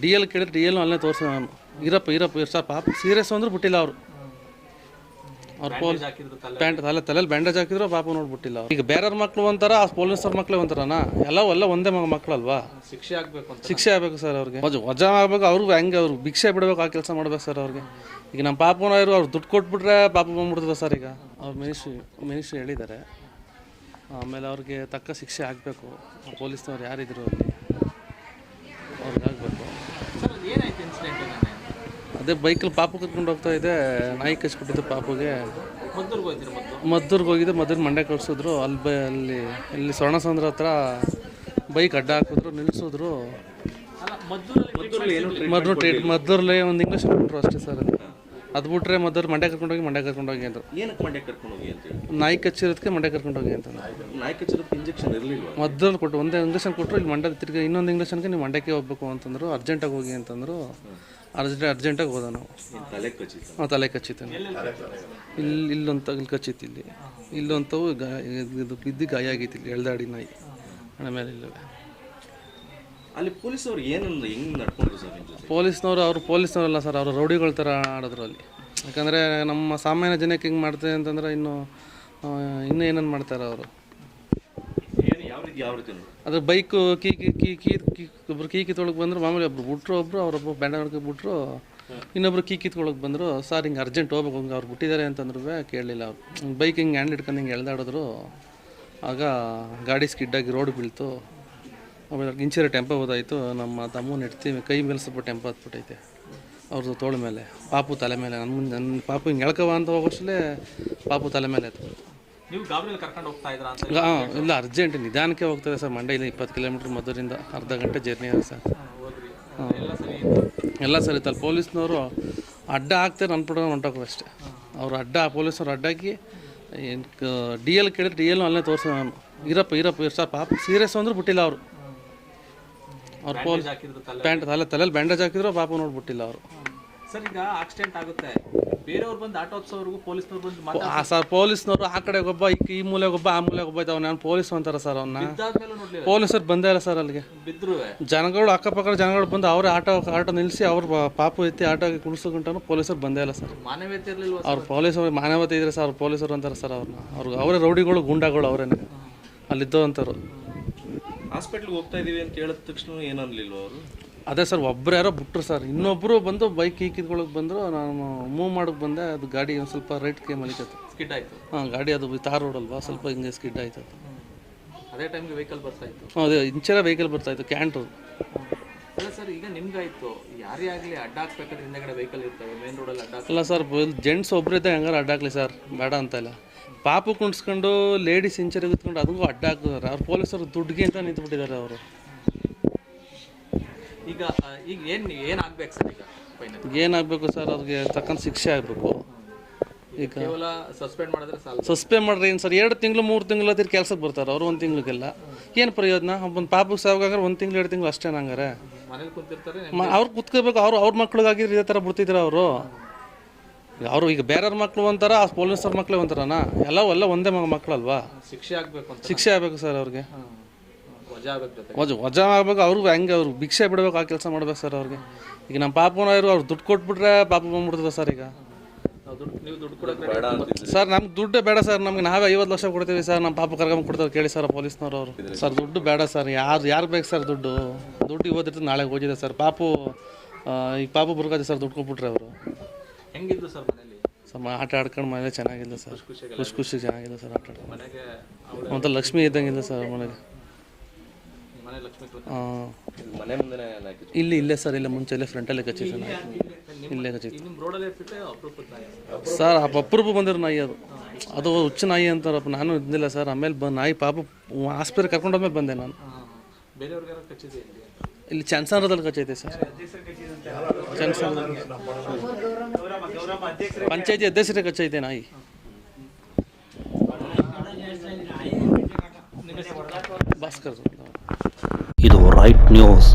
D L ಕೇಳಿದ್ರೆ D L ಅಲ್ಲೇ ತೋರಿಸ ನಾನು. ಇರಪ್ಪ ಇರಪ್ಪ ಇರ್ ಸರ್ ಪಾಪ ಸೀರಿಯಸ್ ಅಂದ್ರೆ ಬಿಟ್ಟಿಲ್ಲ ಅವರು. ಅವ್ರ ಪೋಲ್ ಪ್ಯಾಂಟ್ ತಲೆ ತಲೆಯಲ್ಲಿ ಬ್ಯಾಂಡೇಜ್ ಹಾಕಿದ್ರು ಪಾಪ ನೋಡ್ಬಿಟ್ಟಿಲ್ಲ ಅವ್ರು. ಈಗ ಬೇರೆಯವ್ರ ಮಕ್ಳು ಒಂಥರ ಆ ಪೊಲೀಸರ ಮಕ್ಕಳು ಒಂಥರನಾ? ಎಲ್ಲ ಎಲ್ಲ ಒಂದೇ ಮಗ ಮಕ್ಕಳಲ್ವಾ ಶಿಕ್ಷೆ ಆಗ್ಬೇಕು ಅಂತ ಶಿಕ್ಷೆ ಆಗ್ಬೇಕು ಸರ್ ಅವ್ರಿಗೆ. ವಜ ಆಗ್ಬೇಕು ಅವ್ರು ಹೆಂಗೆ ಅವ್ರು ಭಿಕ್ಷೆ ಬಿಡಬೇಕು ಆ ಕೆಲಸ ಮಾಡ್ಬೇಕು ಸರ್ ಅವ್ರಿಗೆ. ಈಗ ನಮ್ಮ ಪಾಪನ ಇರು ಅವ್ರು ದುಡ್ಡು ಕೊಟ್ಬಿಟ್ರೆ ಪಾಪ ಬಂದ್ಬಿಡ್ತದೆ ಸರ್ ಈಗ. ಅವ್ರು ಮಿನಿಸ್ಟ್ರಿ ಮಿನಿಸ್ಟ್ರಿ ಹೇಳಿದ್ದಾರೆ. ಆಮೇಲೆ ಅವ್ರಿಗೆ ತಕ್ಕ ಶಿಕ್ಷೆ ಆಗಬೇಕು. ಪೊಲೀಸ್ನವ್ರು ಯಾರಿದ್ರು ಅಲ್ಲಿ ಅವ್ರಿಗೆ ಆಗಬೇಕು ಸರ್ ಅದು ಏನಾಯ್ತು ಇನ್ಸಿಡೆಂಟ್ ನಾನೇ ಅದೇ ಬೈಕಲ್ಲಿ ಪಾಪು ಕರ್ಕೊಂಡು ಹೋಗ್ತಾ ಇದೆ. ನಾಯಿ ಕಚ್ಬಿಟ್ಟಿದ್ದು ಪಾಪುಗೆ. ಮದ್ದೂರ್ಗೆ ಹೋಗಿದ್ದೆ ಮತ್ತು ಮದ್ದೂರ್ಗೆ ಹೋಗಿದ್ದು ಮದ್ದೂರು ಮಂಡ್ಯ ಕಳ್ಸಿದ್ರು. ಅಲ್ಲಿ ಬ ಅಲ್ಲಿ ಇಲ್ಲಿ ಸ್ವರ್ಣಸಂದ್ರ ಹತ್ರ ಬೈಕ್ ಅಡ್ಡ ಹಾಕಿದ್ರು ನಿಲ್ಲಿಸಿದ್ರು ಅಲ್ಲ ಮದ್ದೂರಲ್ಲಿ ಮದ್ದೂರಲ್ಲಿ ಏನು ಮದ್ರು ಟ್ರೀಟ್ ಮದ್ದೂರಲ್ಲಿ ಒಂದು ಇಂಗ್ಲೀಷ್ ಕೊಟ್ಟರು ಅಷ್ಟೇ ಸರ್ ಅದು ಬಿಟ್ಟರೆ ಬಿಟ್ರೆ ಮದ್ದೂರು ಮಂಡ್ಯ ಕರ್ಕೊಂಡೋಗಿ ಮಂಡ್ಯ ಕರ್ಕೊಂಡೋಗಿ ಅಂತ ಏನಕ್ಕೆ ಮಂಡ್ಯ ಕರ್ಕೊಂಡು ಹೋಗಿ ಅಂತೇಳಿ ನಾಯಿ ಕಚ್ಚಿರೋದಕ್ಕೆ ಮಂಡ್ಯ ಕರ್ಕೊಂಡೋಗಿ ಅಂತ. ನಾಯಿ ಕಚ್ಚೋದಕ್ಕೆ ಇಂಜೆಕ್ಷನ್ ಇರಲಿಲ್ಲ ಮದ್ದೂರಲ್ಲಿ ಕೊಟ್ಟು ಒಂದೇ ಇಂಗ್ಲೀಷನ್ ಕೊಟ್ಟರು ಇಲ್ಲಿ ಮಂಡ್ಯದ ತಿರ್ಗಿ ಇನ್ನೊಂದು ಇಂಗ್ಲೀಷನ್ಗೆ ನೀವು ಮಂಡ್ಯಕ್ಕೆ ಹೋಗ್ಬೇಕು ಅಂತಂದ್ರು ಅರ್ಜೆಂಟಾಗಿ ಹೋಗಿ ಅಂತಂದ್ರು. ಅರ್ಜೆಂಟ್ ಅರ್ಜೆಂಟಾಗಿ ಹೋದ ನಾವು. ಹಾಂ ತಲೆ ಕಚ್ಚಿತ್ತು ಇಲ್ಲಿ ಇಲ್ಲೊಂತ ಇಲ್ಲಿ ಕಚ್ಚಿತ್ತು ಇಲ್ಲಿ. ಇಲ್ಲೊಂಥವು ಗಾಯ ಇದು ಬಿದ್ದು ಗಾಯ ಆಗಿತ್ತು ಇಲ್ಲಿ ಎಳ್ದಾಡಿ ನಾಯಿ. ಹಣ ಮೇಲೆ ಇಲ್ಲ ಅಲ್ಲಿ ಪೊಲೀಸವ್ರು ಏನಂದ್ರೆ ಹೆಂಗ್ ನಡ್ಕೊಂಡ್ರು ಸರ್ ಪೊಲೀಸ್ನವರು ಅವರು ಪೊಲೀಸ್ನವರಲ್ಲ ಸರ್ ಅವರು ರೌಡಿಗಳ ಥರ ಆಡಿದ್ರು ಅಲ್ಲಿ. ಯಾಕಂದರೆ ನಮ್ಮ ಸಾಮಾನ್ಯ ಜನಕ್ಕೆ ಹಿಂಗೆ ಮಾಡ್ತಾರೆ ಅಂತಂದ್ರೆ ಇನ್ನು ಇನ್ನೂ ಏನೇನು ಮಾಡ್ತಾರೆ ಅವರು? ಏನು ಯಾವ ಅಂದ್ರೆ? Bike key key key key key, ಒಬ್ರು ಕೀ ಕಿತ್ಕೊಳಕ್ ಬಂದ್ರು, ಮಾಮೂಲಿ ಒಬ್ರು ಬಿಟ್ರು ಒಬ್ರು ಅವ್ರೊಬ್ಬ ಬ್ಯಾಂಡ ಬಿಟ್ರು, ಇನ್ನೊಬ್ರು ಕೀ ಕಿತ್ಕೊಳಕ್ ಬಂದ್ರು, ಸರ್, ಹಿಂಗೆ ಅರ್ಜೆಂಟ್ ಹೋಗ್ಬೇಕು, ಹಂಗೆ ಅವ್ರು ಬಿಟ್ಟಿದ್ದಾರೆ ಅಂತಂದ್ರು ಕೇಳಲಿಲ್ಲ ಅವ್ರು. ಬೈಕ್ ಹಿಂಗೆ ಹ್ಯಾಂಡ್ ಹಿಡ್ಕೊಂಡು ಹಿಂಗೆ ಎಳ್ದಾಡಿದ್ರು, ಆಗ ಗಾಡಿ ಸ್ಕಿಡ್ಡಾಗಿ ರೋಡ್ ಬೀಳ್ತು. ಆಮೇಲೆ ಇಂಚಿರ ಟೆಂಪೋ ಹೋದಾಯಿತು. ನಮ್ಮ ತಮ್ಮನ ಇಡ್ತೀವಿ ಕೈ ಮೇಲೆ ಸ್ವಲ್ಪ ಟೆಂಪೋ ಹತ್ಬಿಟ್ಟೈತೆ. ಅವ್ರದ್ದು ತೋಳ ಮೇಲೆ, ಪಾಪು ತಲೆ ಮೇಲೆ. ನನ್ನ ಮುಂದೆ ನನ್ನ ಪಾಪು ಹಿಂಗೆ ಎಳ್ಕವ ಅಂತ ಹೋಗೋಷ್ಟಲೇ ಪಾಪು ತಲೆ ಮೇಲೆ ಹತ್ಬಿಡ್ತು. ನೀವು ಗಾಬರಿಯಲ್ಲಿ ಕರ್ಕೊಂಡು ಹೋಗ್ತಾ ಇದ್ರ ಅಂತ ಹಾಂ ಇಲ್ಲ ಅರ್ಜೆಂಟ್ ನಿಧಾನಕ್ಕೆ ಹೋಗ್ತದೆ ಸರ್ ಮಂಡ್ಯ ಇಲ್ಲಿ ಇಪ್ಪತ್ತು ಕಿಲೋಮೀಟ್ರ್ ಮದ್ದೂರಿಂದ ಅರ್ಧ ಗಂಟೆ ಜರ್ನಿ ಇದೆ ಸರ್. ಹೋದ್ರಿ. ಎಲ್ಲ ಸರಿ ಇತ್ತು. ಎಲ್ಲ ಸರಿ ಪೊಲೀಸ್ನವರು ಅಡ್ಡ ಹಾಕ್ತಾರೆ ಅನ್ಬಿಟ್ಟು ಹೊಂಟೋಗ್ರು ಅಷ್ಟೇ. ಅವ್ರು ಅಡ್ಡ ಪೊಲೀಸ್ನವ್ರು ಅಡ್ಡಾಕಿ ಏನು ಡಿ ಎಲ್ ಕೇಳಿದ್ರೆ ಡಿ ಎಲ್ ಅಲ್ಲೇ ತೋರಿಸ ನಾನು. ಇರಪ್ಪ ಇರಪ್ಪ ಇರ್ ಸರ್ ಪಾಪ ಸೀರಿಯಸ್ ಅಂದ್ರೆ ಬಿಟ್ಟಿಲ್ಲ ಅವರು. ಅವ್ರು ಪೋಲ್ ಹಾಕಿದ್ರು ತಲೆ ಪ್ಯಾಂಟ್ ತಲೆ ತಲೆಯಲ್ಲಿ ಬ್ಯಾಂಡೇಜ್ ಹಾಕಿದ್ರು ಪಾಪ ನೋಡ್ಬಿಟ್ಟಿಲ್ಲ ಅವರು. ಸರ್ ಈಗ ಆಕ್ಸಿಡೆಂಟ್ ಆಗುತ್ತೆ. ಬೇರೆಯವ್ರು ಬಂದು ಪೊಲೀಸ್ನವ್ರು ಬಂದು ಮಾತಾಡ್ ಆ ಸರ್ ಪೊಲೀಸ್ನವರು ಆ ಕಡೆ ಒಬ್ಬ ಈ ಈ ಮೂಲೆಗೆ ಒಬ್ಬ ಆ ಮೂಲೆಗೆ ಒಬ್ಬ ಇದ್ದಾವೆ. ನಾನು ಪೊಲೀಸ್ ಅಂತಾರೆ ಸರ್ ಅವನ್ನ ನೋಡ್ಲಿಲ್ಲ. ಪೊಲೀಸರು ಬಂದೇ ಇಲ್ಲ ಸರ್ ಅಲ್ಲಿಗೆ. ಬಿದ್ರು ಜನಗಳು ಅಕ್ಕಪಕ್ಕ ಜನಗಳು ಬಂದು ಅವರೇ ಆಟೋ ಆಟೋ ನಿಲ್ಲಿಸಿ ಅವ್ರ ಪ- ಪಾಪು ಎತ್ತಿ ಆಟೋಗೆ ಕುಡಿಸ್ಕೊಂಟಾನು ಪೊಲೀಸರು ಬಂದೇ ಇಲ್ಲ ಸರ್. ಮಾನವೀಯತೆ ಇರ್ಲಿಲ್ವಾ ಅವ್ರ ಪೊಲೀಸರು ಮಾನವತೆ ಇದ್ರೆ ಸರ್ ಅವ್ರು ಪೊಲೀಸರು ಅಂತಾರೆ ಸರ್ ಅವ್ರನ್ನ. ಅವ್ರಿಗೆ ಅವರೇ ರೌಡಿಗಳು ಗುಂಡಾಗಳು ಅವರೇನೆ ಅಲ್ಲಿದ್ದೋ ಅಂತಾರೆ ಹಾಸ್ಪಿಟ್ಲ್ಗೆ ಹೋಗ್ತಾ ಇದೀವಿ ಅಂತ ಹೇಳಿದ ತಕ್ಷಣ ಏನನ್ಲಿಲ್ವ ಅವರು? ಅದೇ ಸರ್ ಒಬ್ರು ಯಾರೋ ಬಿಟ್ರು ಸರ್. ಇನ್ನೊಬ್ಬರು ಬಂದು ಬೈಕ್ ಕೀಕಿದ್ಕೊಳಕ್ಕೆ ಬಂದರು ನಾನು ಮೂವ್ ಮಾಡಕ್ಕೆ ಬಂದೆ ಅದು ಗಾಡಿ ಒಂದು ಸ್ವಲ್ಪ ರೈಟ್ಗೆ ಮಲಿಕತ್ತು ಸ್ಕಿಡ್ ಆಯ್ತು. ಹಾಂ ಗಾಡಿ ಅದು ತಾರ್ ರೋಡ್ ಅಲ್ವಾ ಸ್ವಲ್ಪ ಹಿಂಗೆ ಸ್ಕಿಡ್ ಆಯ್ತು ಅದು ಅದೇ ಟೈಮ್ಗೆ ವೆಹಿಕಲ್ ಬರ್ತಾ ಇತ್ತು. ಹ್ಮ್, ಅದೇ ಇಂಚರ ವೆಹಿಕಲ್ ಬರ್ತಾಯಿತ್ತು ಕ್ಯಾಂಟು ಅಲ್ಲ ಸರ್ ಈಗ ನಿಮ್ಗಾಯ್ತು. ಯಾರೇ ಆಗಲಿ ಅಡ್ಡ ಹಾಕ್ಬೇಕಾದ್ರೆ ಹಿಂದೆಗಡೆ ವೆಹಿಕಲ್ ಇರ್ತವೆ ಮೇನ್ ರೋಡಲ್ಲಿ ಅಡ್ಡ ಹಾಕ್- ಅಲ್ಲ ಸರ್ ಜೆಂಟ್ಸ್ ಒಬ್ಬರಿದ್ದ ಹೆಂಗಾರು ಅಡ್ಡಾಕ್ಲಿ ಸರ್? ಬೇಡ ಅಂತ ಇಲ್ಲ. ಪಾಪು ಕುಣಿಸ್ಕೊಂಡು ಲೇಡೀಸ್ ಇಂಚರಿ ಕುತ್ಕೊಂಡು ಅದಕ್ಕೂ ಅಡ್ಡ ಅವ್ರು ಪೊಲೀಸರು ದುಡ್ಡಿಗೆ ಅಂತ ನಿಂತ್ಬಿಟ್ಟಿದ್ದಾರೆ ಅವರು. ಈಗ ಈಗ ಏನು ಏನಾಗಬೇಕು ಸರ್ ಈಗ ಏನಾಗಬೇಕು ಸರ್ ಅವ್ರಿಗೆ ತಕ್ಕಂಥ ಶಿಕ್ಷೆ ಆಗಬೇಕು. ಈಗ ಕೇವಲ ಸಸ್ಪೆಂಡ್ ಮಾಡಿದ್ರೆ ಸಾಲ ಸಸ್ಪೆಂಡ್ ಮಾಡ್ರಿ ಏನು ಸರ್ ಎರಡು ತಿಂಗಳು ಮೂರು ತಿಂಗಳು ಅದ್ರ ಕೆಲಸಕ್ಕೆ ಬರ್ತಾರೆ ಅವ್ರು ಒಂದು ತಿಂಗಳಿಗೆಲ್ಲ. ಏನು ಪ್ರಯೋಜನ? ಒಬ್ಬನ ಪಾಪಕ್ಕೆ ಸಾವಾಗಾದ್ರೆ ಒಂದು ತಿಂಗಳು ಎರಡು ತಿಂಗಳು ಅಷ್ಟೇ ನಂಗಾರೆ ಮನೇಲಿ ಕುಂತಿರ್ತಾರೆ ಮ ಅವ್ರು ಕುತ್ಕೋಬೇಕು ಅವ್ರು ಅವ್ರ ಮಕ್ಳಿಗಾಗಿದ್ರೆ ಇದೇ ಥರ ಬಿಡ್ತಿದ್ರು ಅವರು? ಅವರು ಈಗ ಬೇರೆಯವ್ರ ಮಕ್ಕಳು ಒಂಥರ ಆ ಪೊಲೀಸರ ಮಕ್ಳೇ ಒಂಥರನಾ? ಎಲ್ಲ ಎಲ್ಲ ಒಂದೇ ಮಗ ಮಕ್ಕಳಲ್ವಾ ಶಿಕ್ಷೆ ಆಗಬೇಕು ಶಿಕ್ಷೆ ಆಗಬೇಕು ಸರ್ ಅವ್ರಿಗೆ. ವಜಾ ವಜ ಆಗಬೇಕು ಅವ್ರಿಗೆ ಹೆಂಗೆ ಅವ್ರು ಭಿಕ್ಷೆ ಬಿಡಬೇಕು ಆ ಕೆಲಸ ಮಾಡ್ಬೇಕು ಸರ್ ಅವ್ರಿಗೆ. ಈಗ ನಮ್ಮ ಪಾಪನ ಇರು ಅವ್ರು ದುಡ್ಡು ಕೊಟ್ಬಿಟ್ರೆ ಪಾಪ ಬಂದ್ಬಿಡ್ತದೆ ಸರ್ ಈಗ. ದುಡ್ಡು ನೀವು ದುಡ್ಡು ಕೊಡಕ್ಕೆ ಬೇಡ ಸರ್ ನಮ್ಗೆ ದುಡ್ಡು ಬೇಡ ಸರ್ ನಮ್ಗೆ ನಾವೇ ಐವತ್ತು ಲಕ್ಷ ಕೊಡ್ತೀವಿ ಸರ್ ನಮ್ಮ ಪಾಪ ಕರ್ಕೊಂಡ್ ಕೊಡ್ತಾರೆ ಕೇಳಿ ಸರ್ ಪೊಲೀಸ್ನವ್ರು ಅವರು. ಸರ್ ದುಡ್ಡು ಬೇಡ ಸರ್ ಯಾರು ಯಾರು ಬೇಕು ಸರ್ ದುಡ್ಡು? ದುಡ್ಡು ಇವತ್ತಿರ್ತದೆ ನಾಳೆ ಹೋಗಿದೆ ಸರ್. ಪಾಪು ಈಗ ಪಾಪು ಬರ್ಕಾದೆ ಸರ್ ದುಡ್ಡು ಕೊಟ್ಬಿಟ್ರೆ ಅವರು. ಹೆಂಗಿದ್ರು ಸರ್ ಮನೇಲಿ? ಸರ್ ಆಟ ಆಡ್ಕೊಂಡು ಮನೇಲಿ ಚೆನ್ನಾಗಿಲ್ಲ ಸರ್. ಖುಷಿ ಖುಷಿ ಚೆನ್ನಾಗಿಲ್ಲ ಸರ್ ಆಟ ಆಡ್ಕೊಂಡು ಮತ್ತೆ ಲಕ್ಷ್ಮಿ ಇದ್ದಂಗಿಲ್ಲ ಸರ್ ಮನೆಗೆ. ಮನೆ ಇಲ್ಲಿ ಇಲ್ಲೇ ಸರ್ ಇಲ್ಲ ಮುಂಚೆ ಇಲ್ಲೇ ಫ್ರಂಟಲ್ಲೇ ಕಚ್ಚಿತ್ತು ನಾಯಿ. ಇಲ್ಲೇ ಕಚ್ಚಿತ್ತು. ಸರ್ ಆ ಅಪರೂಪ ಬಂದಿರೋ ನಾಯಿ ಅದು. ಅದು ಹುಚ್ಚು ನಾಯಿ ಅಂತಾರಪ್ಪ ನಾನು ಇದ್ದಿಲ್ಲ ಸರ್. ಆಮೇಲೆ ಬ ನಾಯಿ ಪಾಪ ಆಸ್ಪತ್ರೆ ಕರ್ಕೊಂಡೋದ್ಮೇಲೆ ಬಂದೆ ನಾನು. ಇಲ್ಲಿ? ಚನ್ಸಾನದಲ್ಲಿ ಕಚ್ಚೈತೆ ಸರ್. ಚನ್ಸಂದ್ರ ಪಂಚಾಯತಿ ಅಧ್ಯಕ್ಷರೇ ಕಚ್ಚೈತೆ ನಾಯಿ. ಭಾಸ್ಕರ್. ಇದು ರೈಟ್ ನ್ಯೂಸ್